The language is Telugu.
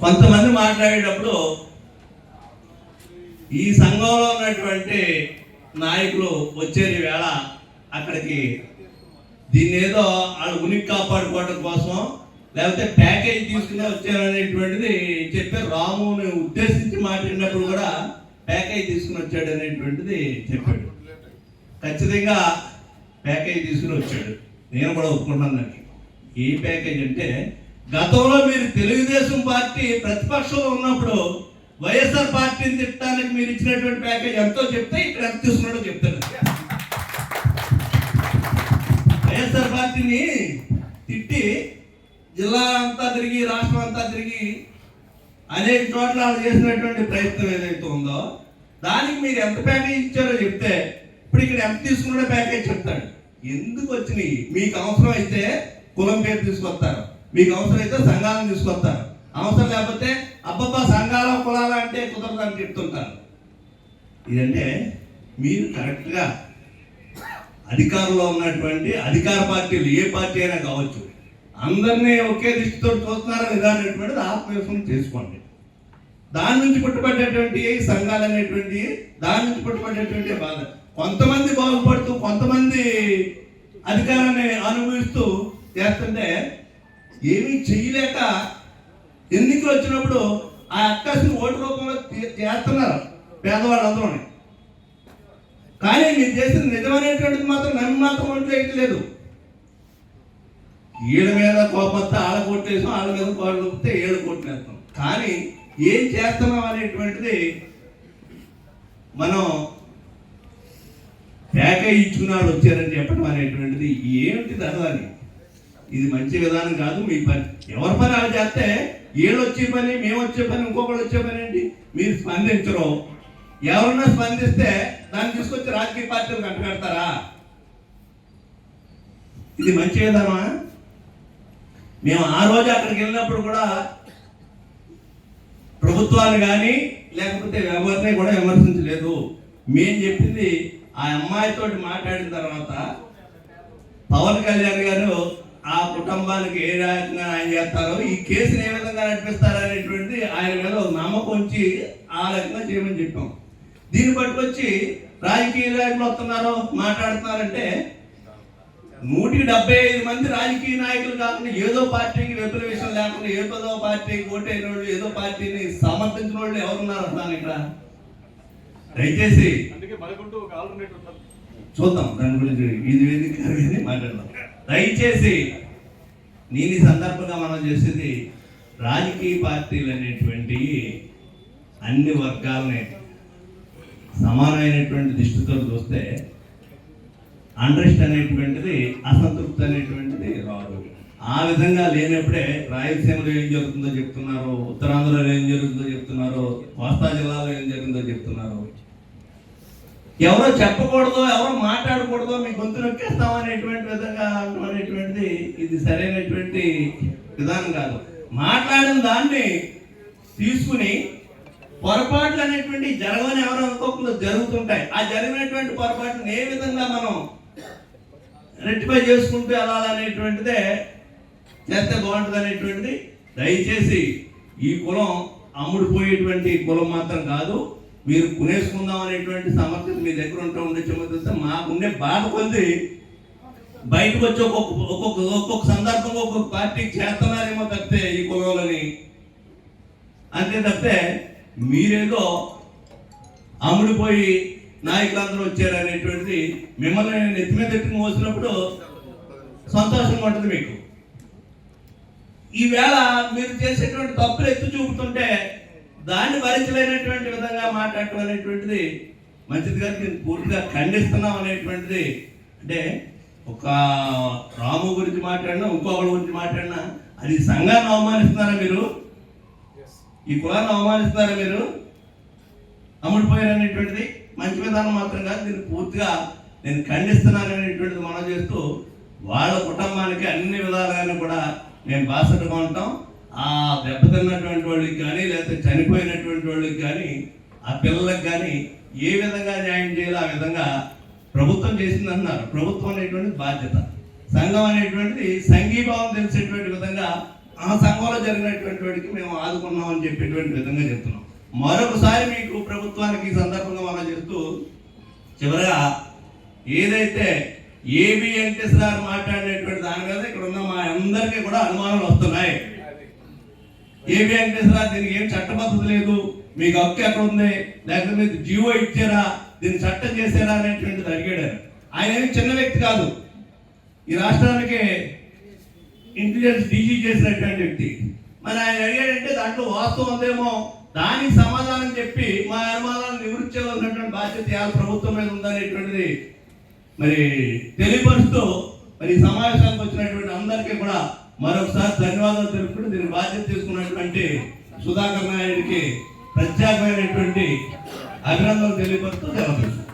కొంతమంది మాట్లాడేటప్పుడు ఈ సంఘంలో ఉన్నటువంటి నాయకులు వచ్చే వేళ అక్కడికి దీన్ని ఏదో వాళ్ళు ఉనికి కాపాడుకోవడం కోసం లేకపోతే ప్యాకేజ్ తీసుకుని వచ్చారనేటువంటిది చెప్పే రాముని ఉద్దేశించి మాట్లాడినప్పుడు కూడా ప్యాకేజ్ తీసుకుని వచ్చాడు అనేటువంటిది చెప్పాడు. ఖచ్చితంగా ప్యాకేజ్ తీసుకుని వచ్చాడు. నేను కూడా ఒప్పుకున్నాను దానికి. ఏ ప్యాకేజ్ అంటే గతంలో మీరు తెలుగుదేశం పార్టీ ప్రతిపక్షంలో ఉన్నప్పుడు వైఎస్ఆర్ పార్టీని తిట్టడానికి మీరు ఇచ్చినటువంటి ప్యాకేజ్ ఎంతో చెప్తే ఇక్కడ ఎంత తీసుకున్నాడో చెప్తాను వైఎస్ఆర్ పార్టీని తిట్టి జిల్లా అంతా తిరిగి రాష్ట్రం అంతా తిరిగి అనేక చోట్ల వాళ్ళు చేసినటువంటి ప్రయత్నం ఏదైతే ఉందో దానికి మీరు ఎంత ప్యాకేజ్ ఇచ్చారో చెప్తే ఇప్పుడు ఇక్కడ ఎంత తీసుకున్నాడో ప్యాకేజ్ చెప్తాడు. ఎందుకు వచ్చినాయి? మీకు అవసరం అయితే కులం పేరు తీసుకొస్తారు. మీకు అవసరం అయితే సంఘాలను తీసుకొస్తారు. అవసరం లేకపోతే అబ్బబ్బా సంఘాల కులాల అంటే కుదరదని చెప్తుంటారు. ఇదంటే మీరు కరెక్ట్గా అధికారంలో ఉన్నటువంటి అధికార పార్టీలు ఏ పార్టీ అయినా కావచ్చు అందరినీ ఒకే దృష్టితో చూస్తున్నారా ఇదనేటువంటిది అనేటువంటిది ఆత్మవిశ్వాసం చేసుకోండి. దాని నుంచి పుట్టుబడ్డటువంటి సంఘాలు అనేటువంటి దాని నుంచి పుట్టుబడ్డటువంటి బాధ. కొంతమంది బాగుపడుతూ కొంతమంది అధికారాన్ని అనుభవిస్తూ చేస్తుంటే ఏమీ చేయలేక ఎన్నికలు వచ్చినప్పుడు ఆ అక్కసిని ఓటు రూపంలో చేస్తున్నారు పేదవాళ్ళందరూ కానీ మీరు చేసిన నిజమైనటువంటిది మాత్రం నన్ను మాత్రం ఒంట్లో వేయట్లేదు వీళ్ళ మీద కోపస్తే ఆడ కొట్టేసాం ఆడ మీద కోళ్ళు కొడితే ఏడు కొట్టినేస్తాం కానీ ఏం చేస్తున్నాం అనేటువంటిది మనం ప్యాకేజ్ ఇచ్చుకున్నాడు వచ్చారని చెప్పడం అనేటువంటిది ఏమిటి దాని ఇది మంచి విధానం కాదు మీ పని. ఎవరి పని అలా చేస్తే వీళ్ళు వచ్చే పని మేము వచ్చే పని ఇంకొకళ్ళు వచ్చే పని ఏంటి? మీరు స్పందించరు. ఎవరన్నా స్పందిస్తే దాన్ని తీసుకొచ్చి రాజకీయ పార్టీలు కట్టగడతారా ఇది మంచి విధానమా? మేము ఆ రోజు అక్కడికి వెళ్ళినప్పుడు కూడా ప్రభుత్వాన్ని కానీ లేకపోతే ఎవరిని కూడా విమర్శించలేదు. మేము చెప్పింది ఆ అమ్మాయితో మాట్లాడిన తర్వాత పవన్ కళ్యాణ్ గారు ఆ కుటుంబానికి ఏ రకంగా ఆయన చేస్తారో ఈ కేసుని ఏ విధంగా నడిపిస్తారో అనేటువంటిది ఆయన మీద ఒక నమ్మకం ఉంచి ఆ రకంగా చేయమని చెప్పాం. దీన్ని పట్టుకొచ్చి రాజకీయ నాయకులు వస్తున్నారు మాట్లాడుతున్నారంటే నూటికి డెబ్బై ఐదు మంది రాజకీయ నాయకులు కాకుండా ఏదో పార్టీకి వెబ్బుల విషయం లేకుండా ఏదో పార్టీకి ఓటైన వాళ్ళు ఏదో పార్టీని సమర్థించిన వాళ్ళు ఎవరున్నారు అంటున్నాను ఇక్కడ? దయచేసి చూద్దాం దాని గురించి ఇది వేదిక మాట్లాడదాం. దయచేసి నేను ఈ సందర్భంగా మనం చేసేది రాజకీయ పార్టీలు అనేటువంటి అన్ని వర్గాలని సమానమైనటువంటి దృష్టితో చూస్తే అండ్రెస్ట్ అనేటువంటిది అసంతృప్తి అనేటువంటిది రాదు. ఆ విధంగా లేనప్పుడే రాయలసీమలో ఏం జరుగుతుందో చెప్తున్నారు ఉత్తరాంధ్రలో ఏం జరుగుతుందో చెప్తున్నారు కోస్తా జిల్లాలో ఏం జరుగుతుందో చెప్తున్నారు. ఎవరో చెప్పకూడదు ఎవరో మాట్లాడకూడదు మీ గొంతు నొక్కేస్తాం అనేటువంటి విధంగా అనేటువంటిది ఇది సరైనటువంటి విధానం కాదు. మాట్లాడిన దాన్ని తీసుకుని పొరపాట్లు అనేటువంటి జరగని ఎవరో అనుకోకుండా జరుగుతుంటాయి. ఆ జరిగినటువంటి పొరపాటును ఏ విధంగా మనం రెట్టిఫై చేసుకుంటూ వెళ్ళాలనేటువంటిదే చేస్తే బాగుంటుంది అనేటువంటిది. దయచేసి ఈ కులం అమ్ముడుపోయేటువంటి కులం మాత్రం కాదు. మీరు కొనేసుకుందాం అనేటువంటి సమర్థత మీ దగ్గర ఉంటూ ఉండే చెమతే మాకుండే బాధ కొద్ది బయటకు వచ్చి ఒక్కొక్క ఒక్కొక్క ఒక్కొక్క సందర్భంగా ఒక్కొక్క పార్టీకి చేస్తున్నారేమో తప్పితే ఈ కులంలోని అంతే తప్పితే మీరేదో అమ్ముడిపోయి నాయకులందరూ వచ్చారు అనేటువంటిది మిమ్మల్ని నెత్తి మీద ఎత్తుకు మోసినప్పుడు సంతోషంగా ఉంటుంది మీకు. ఈవేళ మీరు చేసేటువంటి తప్పులు ఎత్తు చూపుతుంటే దాన్ని భరించలేనటువంటి విధంగా మాట్లాడటం అనేటువంటిది మంచిది కాదు నేను పూర్తిగా ఖండిస్తున్నాం అనేటువంటిది. అంటే ఒక రాము గురించి మాట్లాడినా ఇంకొకరి గురించి మాట్లాడినా అది సంఘాన్ని అవమానిస్తున్నారా మీరు? ఈ కులాన్ని అవమానిస్తున్నారా మీరు? అమ్ముడిపోయారు అనేటువంటిది మంచి విధానం మాత్రం కాదు దీన్ని పూర్తిగా నేను ఖండిస్తున్నాను అనేటువంటిది మనం చేస్తూ వాళ్ళ కుటుంబానికి అన్ని విధాలుగాను కూడా మేము బాసటగా ఉంటాం. ఆ దెబ్బతిన్నటువంటి వాళ్ళకి కానీ లేకపోతే చనిపోయినటువంటి వాళ్ళకి కానీ ఆ పిల్లలకు కానీ ఏ విధంగా న్యాయం చేయాలో ఆ విధంగా ప్రభుత్వం చేసింది అన్నారు ప్రభుత్వం అనేటువంటి బాధ్యత. సంఘం అనేటువంటిది సంఘీభావం తెలిసేటువంటి విధంగా ఆ సంఘంలో జరిగినటువంటి వాడికి మేము ఆదుకున్నాం అని చెప్పేటువంటి విధంగా చెప్తున్నాం. మరొకసారి మీకు ప్రభుత్వానికి ఈ సందర్భంగా మనం చెప్తూ చివరగా ఏదైతే ఏబి వెంకటేశ్వర మాట్లాడినటువంటి దాని మీద ఇక్కడ ఉన్న మా అందరికీ కూడా అనుమానాలు వస్తున్నాయి. ఏ వెంకటేశ్వర దీనికి ఏం చట్టబద్ధత లేదు? మీకు హక్కు ఎక్కడ ఉంది? లేకపోతే మీకు జీవో ఇచ్చారా? దీన్ని చట్టం చేశారా అనేటువంటిది అడిగాడు ఆయన. ఆయన ఏమి చిన్న వ్యక్తి కాదు. ఈ రాష్ట్రానికి ఇంటెలిజెన్స్ డీజీ చేసినటువంటి వ్యక్తి. మరి ఆయన అడిగాడంటే దాంట్లో వాస్తవం ఉందేమో? దానికి సమాధానం చెప్పి మా అనుమానాలను నివృత్తి చేయవలసినటువంటి బాధ్యత ఇవాళ ప్రభుత్వం మీద ఉందనేటువంటిది మరి తెలియపరుస్తూ మరి సమావేశానికి వచ్చినటువంటి అందరికీ కూడా మరొకసారి ధన్యవాదాలు తెలుపుకుంటూ దీని బాధ్యత తీసుకున్నటువంటి సుధాకర్ నాయుడికి ప్రత్యేకమైనటువంటి అభినందనలు తెలియపరుస్తూ జరుగుతుంది